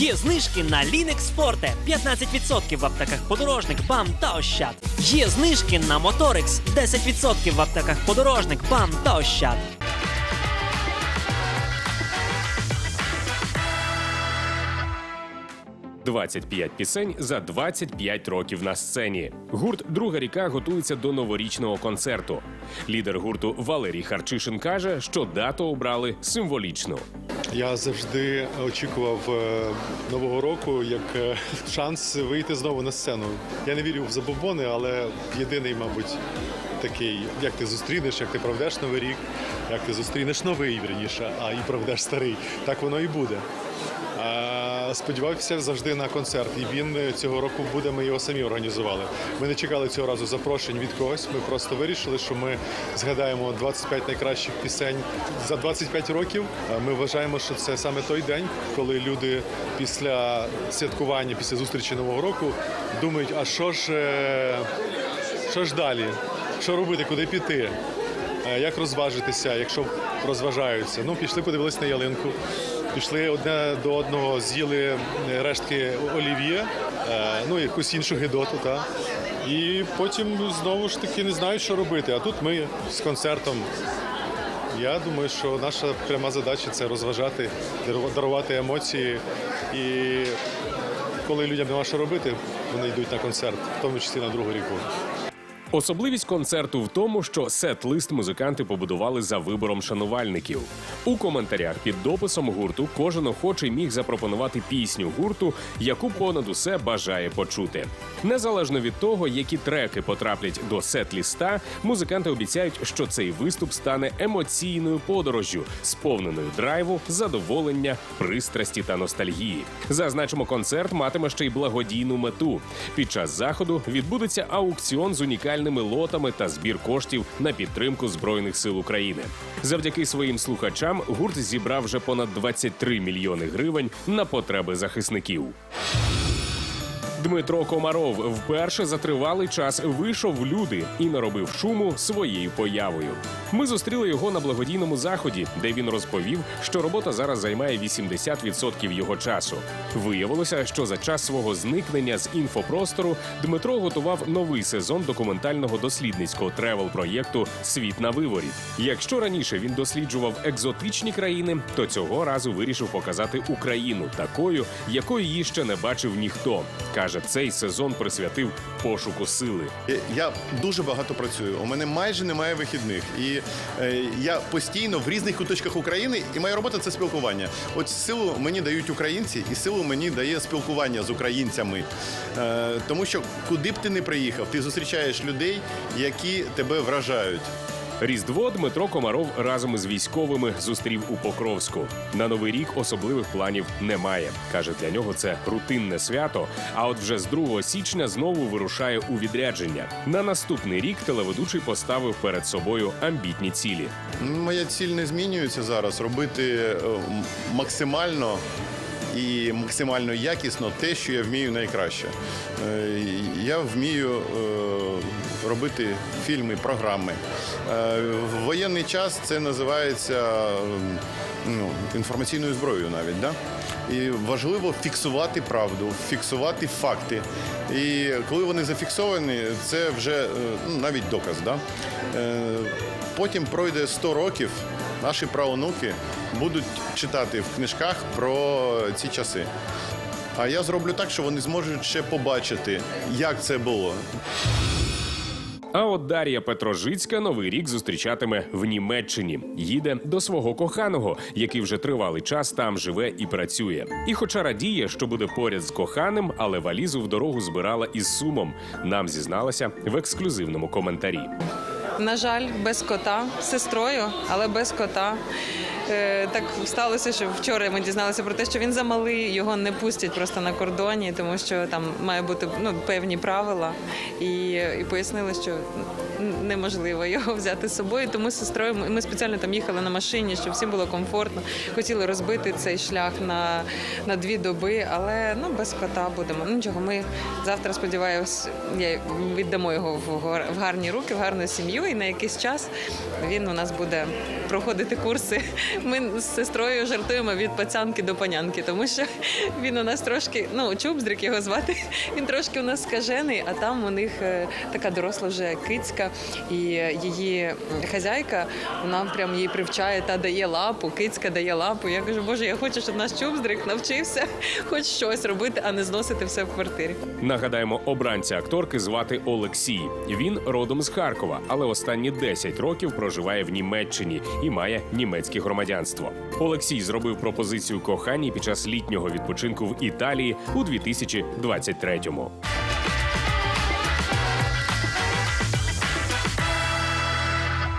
Є знижки на Linux Forte 15% в аптеках подорожник, БАМ та Ощад. Є знижки на Motorix 10% в аптеках подорожник, БАМ та Ощад. – 25 пісень за 25 років на сцені. Гурт Друга ріка готується до новорічного концерту. Лідер гурту Валерій Харчишин каже, що дату обрали символічну. Я завжди очікував е, нового року як е, шанс вийти знову на сцену. Я не вірю в забобони, але єдиний, мабуть, такий, як ти зустрінеш, як ти проведеш новий рік, як ти зустрінеш новий вірніше, а і проведеш старий. Так воно і буде. Сподівався завжди на концерт, і він е, цього року буде. Ми його самі організували. Ми не чекали цього разу запрошень від когось. Ми просто вирішили, що ми згадаємо 25 найкращих пісень за 25 років. Ми вважаємо, що це саме той день, коли люди після святкування, після зустрічі нового року думають, а що ж, е, що ж далі? Що робити, куди піти? Е, Як розважитися, якщо розважаються? Ну, пішли, подивились на ялинку. Пішли одне до одного, з'їли е, рештки олів'є, е, ну якусь іншу гидоту, та і потім знову ж таки не знають, що робити. А тут ми з концертом. Я думаю, що наша пряма задача це розважати, дару- дарувати емоції. І коли людям нема що робити, вони йдуть на концерт, в тому числі на другу ріку. Особливість концерту в тому, що сет-лист музиканти побудували за вибором шанувальників. У коментарях під дописом гурту кожен охочий міг запропонувати пісню гурту, яку понад усе бажає почути. Незалежно від того, які треки потраплять до сет-ліста, музиканти обіцяють, що цей виступ стане емоційною подорожжю, сповненою драйву, задоволення, пристрасті та ностальгії. Зазначимо, концерт матиме ще й благодійну мету. Під час заходу відбудеться аукціон з унікальними лотами та збір коштів на підтримку збройних сил України. Завдяки своїм слухачам гурт зібрав вже понад 23 мільйони гривень на потреби захисників. Дмитро Комаров вперше за тривалий час вийшов в люди і наробив шуму своєю появою. Ми зустріли його на благодійному заході, де він розповів, що робота зараз займає 80% його часу. Виявилося, що за час свого зникнення з інфопростору Дмитро готував новий сезон документального дослідницького тревел-проєкту Світ на виворі. Якщо раніше він досліджував екзотичні країни, то цього разу вирішив показати Україну такою, якою її ще не бачив ніхто. Каже, цей сезон присвятив пошуку сили. Е, Я дуже багато працюю. У мене майже немає вихідних. І е, я постійно в різних куточках України, і моя робота це спілкування. От силу мені дають українці, і силу мені дає спілкування з українцями. Е, тому що куди б ти не приїхав, ти зустрічаєш людей, які тебе вражають. Різдво Дмитро Комаров разом із військовими зустрів у Покровську. На новий рік особливих планів немає. каже, для нього це рутинне свято. А от вже з 2 січня знову вирушає у відрядження. На наступний рік телеведучий поставив перед собою амбітні цілі. Моя ціль не змінюється зараз робити е, максимально. І максимально якісно те, що я вмію найкраще. Е, Я вмію е, робити фільми, програми. Е, В воєнний час це називається ем, ну, інформаційною зброєю навіть. І важливо фіксувати правду, фіксувати факти. І коли вони зафіксовані, це вже ну, навіть доказ. Потім пройде 100 років, наші правонуки будуть читати в книжках про ці часи. А я зроблю так, що вони зможуть ще побачити, як це було. А от Дар'я Петрожицька новий рік зустрічатиме в Німеччині. Їде до свого коханого, який вже тривалий час там живе і працює. І, хоча радіє, що буде поряд з коханим, але валізу в дорогу збирала із сумом. Нам зізналася в ексклюзивному коментарі. На жаль, без кота сестрою, але без кота. Е, Так сталося, що вчора ми дізналися про те, що він замалий, його не пустять просто на кордоні, тому що там має бути ну, певні правила. І, і пояснили, що неможливо його взяти з собою. Тому з сестрою ми- спеціально там їхали на машині, щоб всім було комфортно. Хотіли розбити цей шлях на, на дві доби, але ну без кота будемо. Ну нічого, ми завтра сподіваюся, я віддамо його в гарні руки, в гарну сім'ю, і на якийсь час він у нас буде проходити курси ми з сестрою жартуємо від пацянки до панянки, тому що він у нас трошки, ну, Чубздрик його звати. Він трошки у нас скажений, а там у них е, така доросла вже кицька, і її хазяйка, вона прям їй привчає та дає лапу, кицька дає лапу. Я кажу, боже, я хочу, щоб наш Чубздрик навчився хоч щось робити, а не зносити все в квартирі. Нагадаємо, обранця акторки звати Олексій. Він родом з Харкова, але останні 10 років проживає в Німеччині і має німецьке громадянство. Олексій зробив пропозицію коханій під час літнього відпочинку в Італії у 2023-му.